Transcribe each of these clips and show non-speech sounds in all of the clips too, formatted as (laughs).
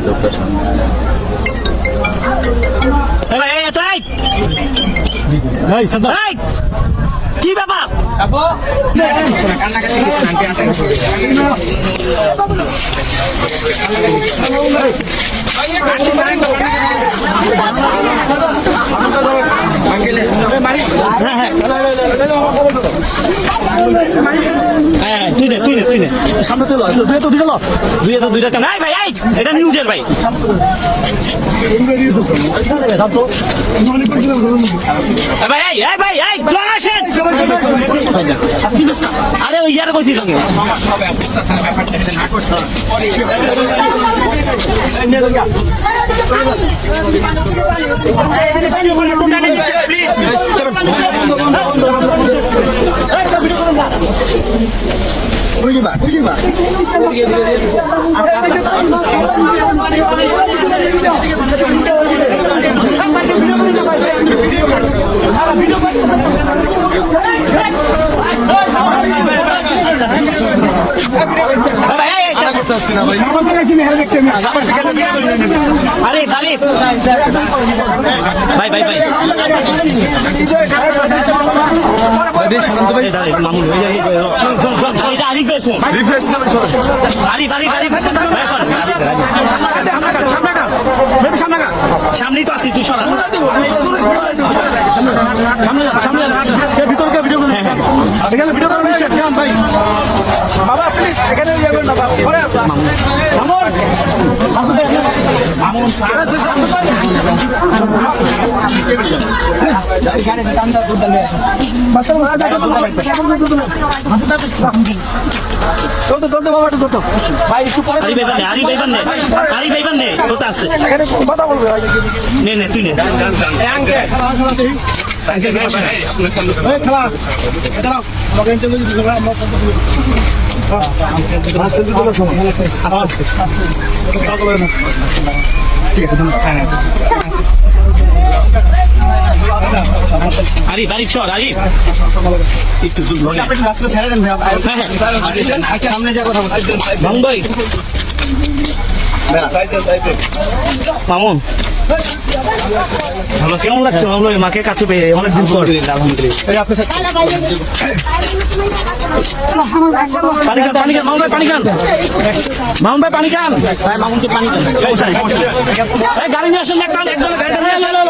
এই ভাই, এই, এত, এই! এই! কি ব্যাপার হ্যাঁ হ্যাঁ হ্যাঁ, হ্যাঁ, তুই দে তুই দে তুই দে সামনে তো লয় দুই তো দুইটা ল। দুই হাজার দুই টাকা নাই ভাই এই এটা নিউজের ভাই। ভাই এই এই ভাই এই আসেন। আরে ওই ইয়ারে কইছি তোকে বুঝিবা বুঝিবা এই ভাই এই, এই আরে আরে ভাই ভাই ভাই। মামুন হয়ে যায়, এটা আরিফ ভাই। ভাই, আরিফ, আরিফ। সামনেই তো আছি তুই সরা। সামনে সামনে ভিতরকে ভিডিও করে ভিডিও করে ভাই। কথা বলবে নে নে তুই নে ঠিক আছে আরিফ আরিফ সর আরিফ। আপনি রাস্তা ছেড়ে দেন হ্যাঁ হ্যাঁ। আচ্ছা সামনে যা কথা বলছি। মামুন। ভালো কেমন লাগছে? ভালো মাকে কাছে পেয়ে অনেকদিন পর। মামুন ভাই, পানি খান। মামুন পানি খান। গাড়ি নিয়ে আসেন একদম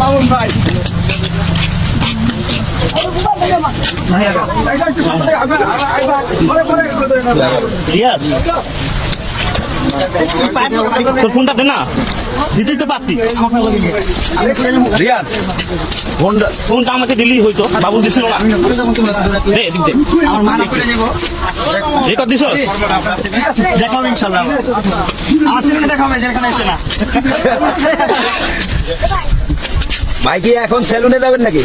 মামুন ভাই রিয়াজ তোর ফোনটা দে না। দিতেই তো পারতি। রিয়াজ। ফোনটা ফোনটা আমাকে দিলেই হইতো বাবু দিছিল না। দে দিক দে। আমার মানা করে যাব এই দিছ দেখাবো ইনশাল্লাহ। আমার সিনেমা দেখাবে যেখানে আছে না। (laughs) ভাই কি এখন সেলুনে যাবেন নাকি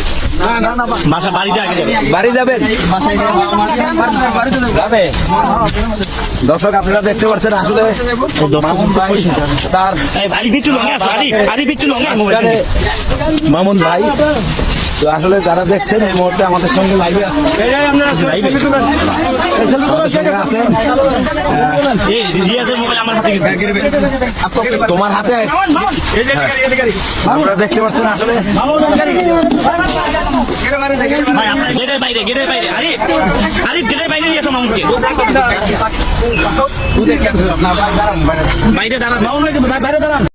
বাসা বাড়িতে আগে বাড়ি যাবেন যাব দর্শক আপনারা দেখতে পাচ্ছেন আসলে তার মামুন ভাই তো আসলে যারা দেখছেন এই মুহূর্তে আমাদের সঙ্গে লাইভে আমার তোমার হাতে আপনারা দেখতে পাচ্ছেন আসলে বাইরে দাঁড়ান বাইরে দাঁড়ান